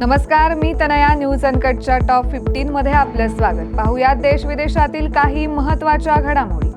नमस्कार मी Tanaya news अनकटच्या top fifteen मध्ये आपलं स्वागत. पाहुयात देश विदेशातील काही महत्त्वाच्या घडामोडी.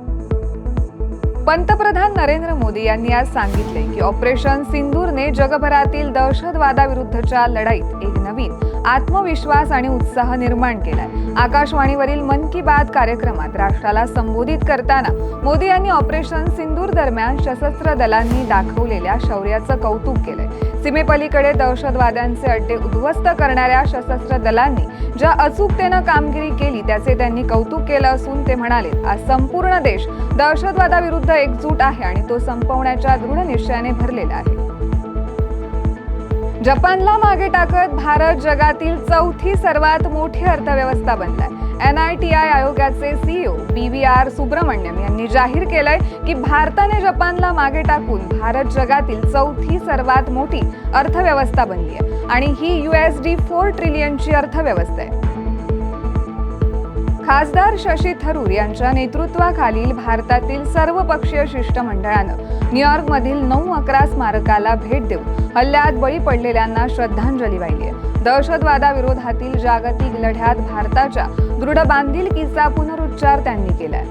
पंतप्रधान नरेंद्र मोदी यांनी आज सांगितले की ऑपरेशन सिंदूरने जगभरातील दहशतवादाविरुद्धच्या लढाईत एक नवीन आत्मविश्वास आणि उत्साह निर्माण केलाय. आकाशवाणीवरील मन की बात कार्यक्रमात राष्ट्राला संबोधित करताना मोदी यांनी ऑपरेशन सिंदूर दरम्यान सशस्त्र दलांनी दाखवलेल्या शौर्याचं कौतुक केलंय. सीमेपलीकडे दहशतवाद्यांचे अड्डे उद्ध्वस्त करणाऱ्या सशस्त्र दलांनी ज्या अचूकतेनं कामगिरी केली त्याचे त्यांनी कौतुक केलं असून ते म्हणाले आज संपूर्ण देश दहशतवादाविरुद्ध एकजूट आहे आणि तो संपवण्याच्या दृढ निश्चयाने भरलेला आहे. जपानला मागे टाकत भारत जगातील चौथी सर्वात मोठी अर्थव्यवस्था बनलाय. एन आय टी आय आयोगाचे CEO B V R Subrahmanyam यांनी जाहीर केलंय की भारताने जपानला मागे टाकून भारत जगातील चौथी सर्वात मोठी अर्थव्यवस्था बनली आहे. आणि ही यू एस डी फोर ट्रिलियनची अर्थव्यवस्था आहे. खासदार शशी थरूर यांच्या नेतृत्वाखालील भारतातील सर्वपक्षीय शिष्टमंडळानं न्यूयॉर्कमधील नऊ अकरा स्मारकाला भेट देऊन हल्ल्यात बळी पडलेल्यांना श्रद्धांजली वाहिली आहे. दहशतवादाविरोधातील जागतिक लढ्यात भारताच्या दृढ बांधिलकीचा पुनरुच्चार त्यांनी केलाय.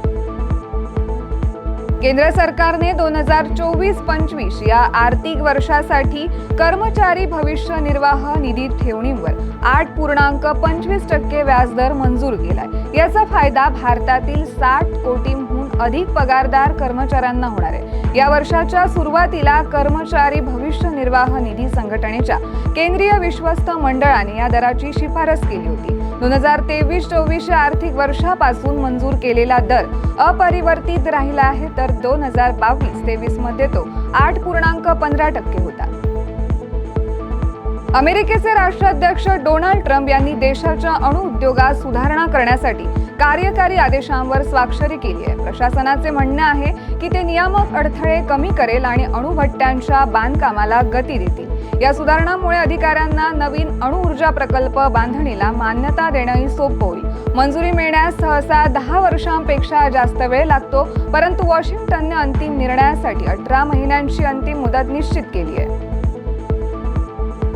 केंद्र सरकारने दोन हजार चोवीस पंचवीस या आर्थिक वर्षासाठी कर्मचारी भविष्य निर्वाह निधी ठेवणीवर आठ पूर्णांक पंचवीस टक्के व्याजदर मंजूर केलाय. याचा फायदा भारतातील साठ कोटींहून अधिक पगारदार कर्मचाऱ्यांना होणार आहे. या वर्षाच्या सुरुवातीला कर्मचारी भविष्य निर्वाह निधी संघटनेच्या केंद्रीय विश्वस्त मंडळाने या दराची शिफारस केली होती. दोन हजार तेवीस चोवीस या आर्थिक वर्षापासून मंजूर केलेला दर अपरिवर्तित राहिला आहे तर दोन हजार बावीस तेवीसमध्ये तो आठ पूर्णांक पंधरा टक्के होता. अमेरिकेचे राष्ट्राध्यक्ष डोनाल्ड ट्रम्प यांनी देशाच्या अणु उद्योगात सुधारणा करण्यासाठी कार्यकारी आदेशांवर स्वाक्षरी केली आहे. प्रशासनाचे म्हणणे आहे की ते नियामक अडथळे कमी करेल आणि अणुभट्ट्यांच्या बांधकामाला गती देतील. या सुधारणामुळे अधिकाऱ्यांना नवीन अणुऊर्जा प्रकल्प बांधणीला मान्यता देणंही सोपं होईल मंजुरी मिळण्यास सहसा दहा वर्षांपेक्षा जास्त वेळ लागतो परंतु वॉशिंग्टनने अंतिम निर्णयासाठी अठरा महिन्यांची अंतिम मुदत निश्चित केली आहे.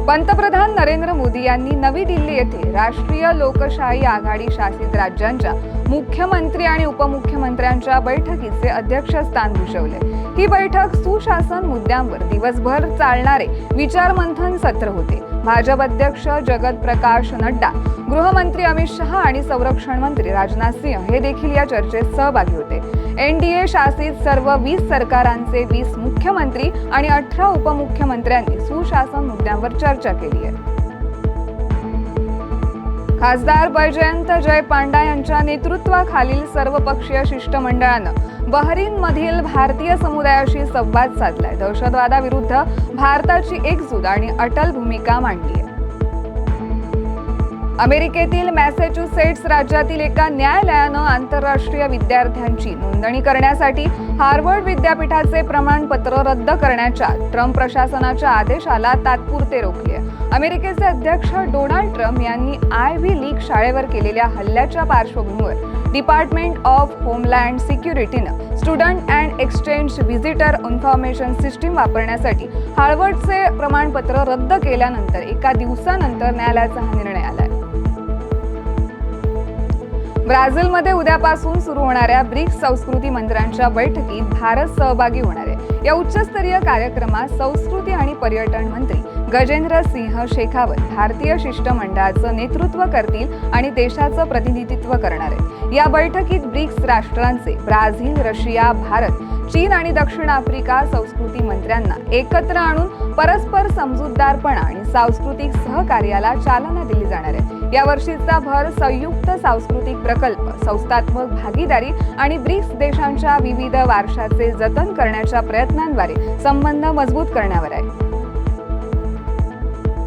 पंतप्रधान नरेंद्र मोदी यांनी नवी दिल्ली येथे राष्ट्रीय लोकशाही आघाडी शासित राज्यांच्या मुख्यमंत्री आणि उपमुख्यमंत्र्यांच्या बैठकीचे अध्यक्षस्थान भूषवले. ही बैठक सुशासन मुद्द्यांवर दिवसभर चालणारे विचारमंथन सत्र होते. भाजप अध्यक्ष जगत प्रकाश नड्डा गृहमंत्री अमित शहा आणि संरक्षण मंत्री राजनाथ सिंह हे देखील या चर्चेत सहभागी होते. एनडीए शासित सर्व वीस सरकारांचे वीस मुख्यमंत्री आणि अठरा उपमुख्यमंत्र्यांनी सुशासन मुद्द्यांवर चर्चा केली आहे. खासदार बैजयंत जय पांडा यांच्या नेतृत्वाखालील सर्वपक्षीय शिष्टमंडळानं बहरीनमधील भारतीय समुदायाशी संवाद साधलाय. दहशतवादाविरुद्ध भारताची एकजूट आणि अटल भूमिका मांडली आहे अमेरिकेतील मॅसेच्युसेट्स राज्यातील एका न्यायालयानं आंतरराष्ट्रीय विद्यार्थ्यांची नोंदणी करण्यासाठी हार्वर्ड विद्यापीठाचे प्रमाणपत्र रद्द करण्याच्या ट्रम्प प्रशासनाच्या आदेशाला तात्पुरते रोखले. अमेरिकेचे अध्यक्ष डोनाल्ड ट्रम्प यांनी आय व्ही लीग शाळेवर केलेल्या हल्ल्याच्या पार्श्वभूमीवर department of homeland सिक्युरिटीनं student and exchange visitor information system वापरण्यासाठी हार्वर्डचे प्रमाणपत्र रद्द केल्यानंतर एका दिवसानंतर न्यायालयाचा हा निर्णय आलाय. ब्राझीलमध्ये उद्यापासून सुरू होणाऱ्या ब्रिक्स संस्कृती मंत्र्यांच्या बैठकीत भारत सहभागी होणार आहे. या उच्चस्तरीय कार्यक्रमात संस्कृती आणि पर्यटन मंत्री गजेंद्र सिंह शेखावत भारतीय शिष्टमंडळाचं नेतृत्व करतील आणि देशाचं प्रतिनिधित्व करणार आहेत. या बैठकीत ब्रिक्स राष्ट्रांचे ब्राझील रशिया भारत चीन आणि दक्षिण आफ्रिका संस्कृती मंत्र्यांना एकत्र आणून परस्पर समजूतदारपणा आणि सांस्कृतिक सहकार्याला चालना दिली जाणार आहे. या वर्षीचा भर संयुक्त सांस्कृतिक प्रकल्प संस्थात्मक भागीदारी आणि ब्रिक्स देशांच्या विविध वारशाचे जतन करण्याच्या प्रयत्नांद्वारे संबंध मजबूत करण्यावर आहे.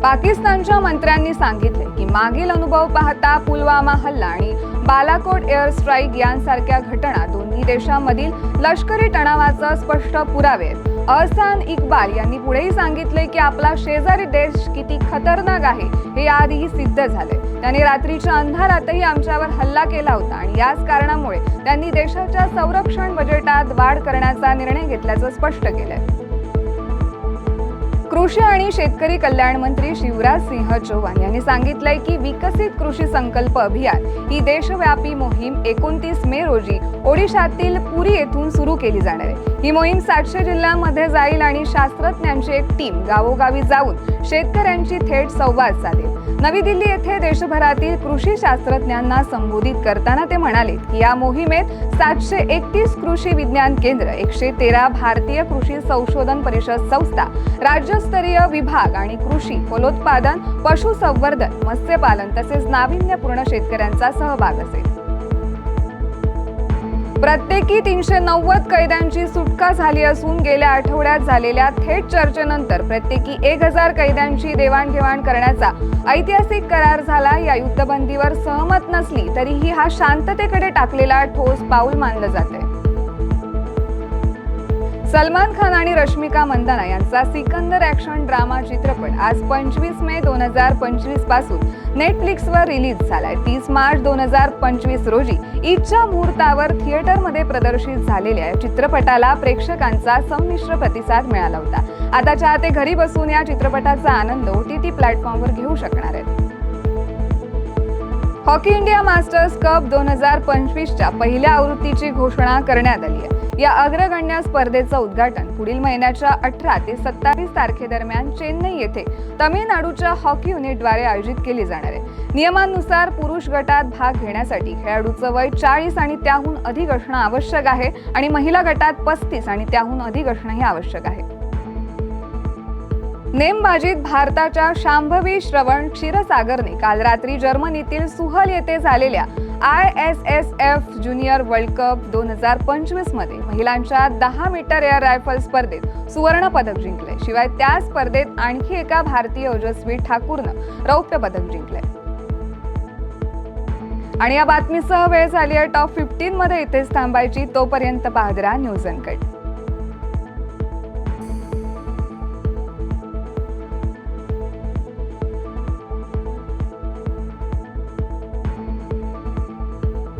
पाकिस्तानच्या मंत्र्यांनी सांगितले की मागील अनुभव पाहता पुलवामा हल्ला आणि बालाकोट एअर स्ट्राईक यांसारख्या घटना दोन्ही देशांमधील लष्करी तणावाचा स्पष्ट पुरावे. अहसान इक्बाल यांनी पुढेही सांगितले की आपला शेजारी देश किती खतरनाक आहे हे याआधीही सिद्ध झाले. त्यांनी रात्रीच्या अंधारातही आमच्यावर हल्ला केला होता आणि याच कारणामुळे त्यांनी देशाच्या संरक्षण बजेटात वाढ करण्याचा निर्णय घेतल्याचं स्पष्ट केलंय. कृषी आणि शेतकरी कल्याण मंत्री शिवराज सिंह चौहान यांनी सांगितलंय की विकसित कृषी संकल्प अभियान ही देशव्यापी मोहीम एकोणतीस मे रोजी ओडिशातील पुरी येथून सुरू केली जाणार आहे. ही मोहीम सातशे जिल्ह्यांमध्ये जाईल आणि शास्त्रज्ञांची एक टीम गावोगावी जाऊन शेतकऱ्यांची थेट संवाद साधेल. नवी दिल्ली येथे देशभरातील कृषी शास्त्रज्ञांना संबोधित करताना ते म्हणाले की या मोहिमेत सातशे एकतीस कृषी विज्ञान केंद्र एकशे तेरा भारतीय कृषी संशोधन परिषद संस्था राज्य राज्यस्तरीय विभाग आणि कृषी फलोत्पादन पशुसंवर्धन मत्स्यपालन तसेच नाविन्यपूर्ण शेतकऱ्यांचा सहभाग असेल. प्रत्येकी तीनशे नव्वद कैद्यांची सुटका झाली असून गेल्या आठवड्यात झालेल्या थेट चर्चेनंतर प्रत्येकी एक हजार कैद्यांची देवाणघेवाण करण्याचा ऐतिहासिक करार झाला. या युद्धबंदीवर सहमत नसली तरीही हा शांततेकडे टाकलेला ठोस पाऊल मानलं जाते सलमान खान आणि रश्मिका मंदाना यांचा सिकंदर ॲक्शन ड्रामा चित्रपट आज पंचवीस मे दोन हजार पंचवीसपासून नेटफ्लिक्सवर रिलीज झालाय. तीस मार्च दोन हजार पंचवीस रोजी ईदच्या मुहूर्तावर थिएटरमध्ये प्रदर्शित झालेल्या या चित्रपटाला प्रेक्षकांचा संमिश्र प्रतिसाद मिळाला होता. आता चाहते घरी बसून या चित्रपटाचा आनंद ओ टी टी प्लॅटफॉर्मवर घेऊ शकणार आहेत. हॉकी इंडिया मास्टर्स कप दोन हजार पंचवीसच्या पहिल्या आवृत्तीची घोषणा करण्यात आली आहे. या अग्रगण्य स्पर्धेचं उद्घाटन पुढील महिन्याच्या अठरा ते सत्तावीस तारखेदरम्यान चेन्नई येथे तमिळनाडूच्या हॉकी युनिटद्वारे आयोजित केली जाणार आहे. नियमांनुसार पुरुष गटात भाग घेण्यासाठी खेळाडूचं वय चाळीस आणि त्याहून अधिक असणं आवश्यक आहे आणि महिला गटात पस्तीस आणि त्याहून अधिक असणंही आवश्यक आहे. नेमबाजीत भारताच्या शांभवी श्रवण क्षीरसागरने काल रात्री जर्मनीतील सुहल येथे झालेल्या I S S F junior world cup दोन हजार पंचवीसमध्ये महिलांच्या दहा मीटर एअर रायफल स्पर्धेत सुवर्ण पदक जिंकले. शिवाय त्या स्पर्धेत आणखी एका भारतीय ओजस्वी ठाकूरनं रौप्य पदक जिंकले. आणि या बातमीसह वेळ झाली आहे टॉप फिफ्टीन मध्ये. इथेच थांबायची तोपर्यंत पाहदरा राहा न्यूज अनकट.